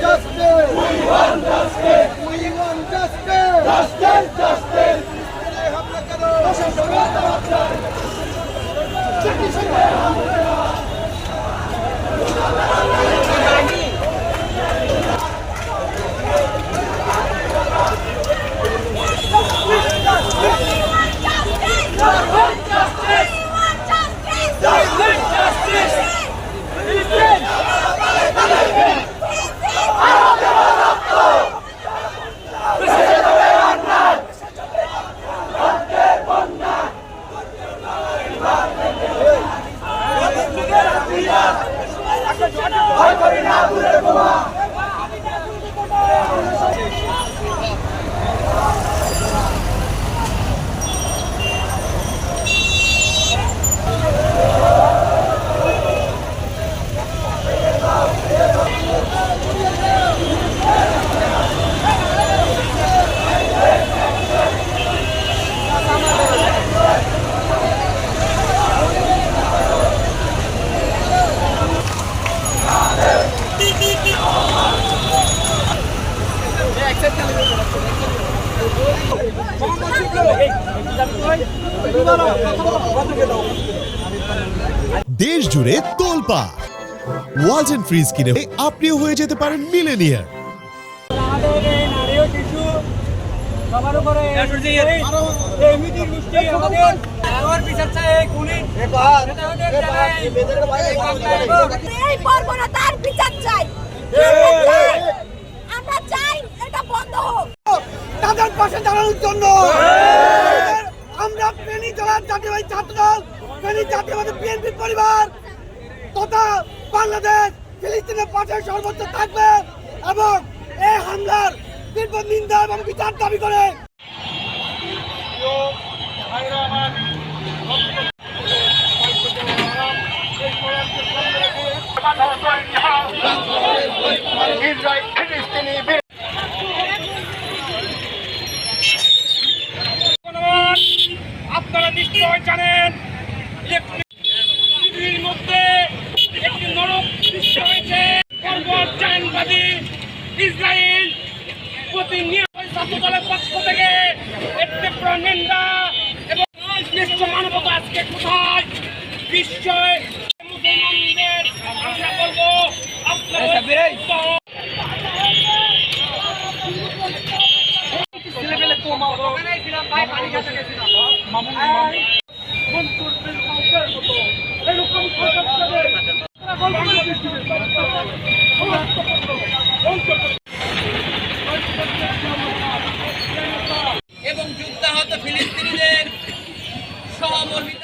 Justice! We want justice! We want justice! Justice! ভয় করি না দূরের বোমা। দেশ জুড়ে তোলপা। ওয়াজ এন্ড ফ্রিজ কিনে আপনিও হয়ে যেতে পারেন মিলেনিয়ার সবার উপরে এই গোষ্ঠী আমাদের আমার বিচার চাই। এই খুনি নেতাদের যারা এই এই মামলায় এবং এই বর্বরতার বিচার চাই আমরা চাই এটা বন্ধ হোক তাদের পাশে দাঁড়ানোর জন্য আমরা জেলার জাতীয়বাদী ছাত্রদল ফেনী জাতীয়বাদী বিএনপি পরিবার তথা বাংলাদেশ ফিলিস্তিনের পাশে সর্বোচ্চ থাকবে এবং এই হামলার তীব্র নিন্দা এবং বিচার দাবি করে। জনগণ, নিশ্চয় জানেন? পৃথিবীর মধ্যে একটি নরক সৃষ্টি হয়েছে পর্বতযানবাদী ইসরায়েল প্রতিনিয়ত ছাত্র দলের পক্ষ থেকে নিন্দা এবং বিশ্ব মানবতা আজকে কোথায়? বিশ্বয় মুসলমানদের আমরা বলব ছিলাম ভাই পানি খেতে গেছিলাম। এবং যুদ্ধাহত ফিলিস্তিনিদের সহমর্মিত